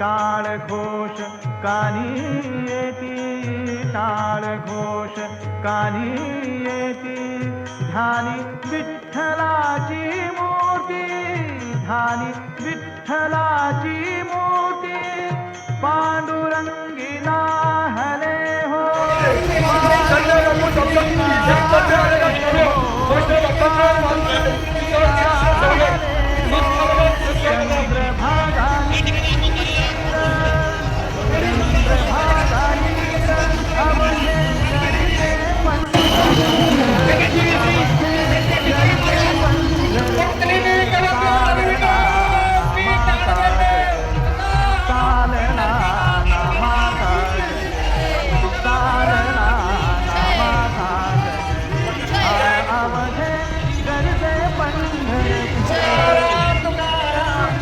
टाळ घोष कानी येती टाळ घोष कानी येती. ध्यानी विठ्ठलाची मूर्ती ध्यानी विठ्ठलाची मूर्ती. पांडुरंगी हले हो.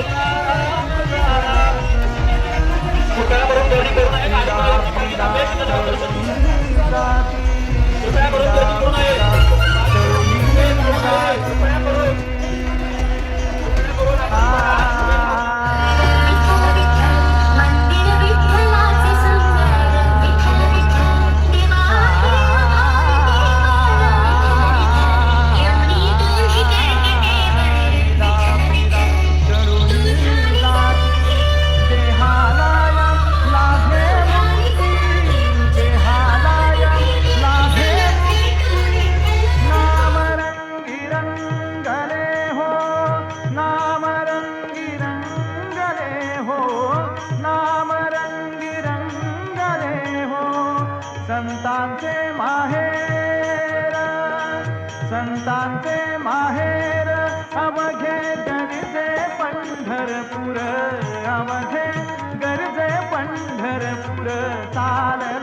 Yeah. संतांचे माहेर संतांचे माहेर अवघे गरजे पंढरपूर अवघे गरजे पंढरपूर चालत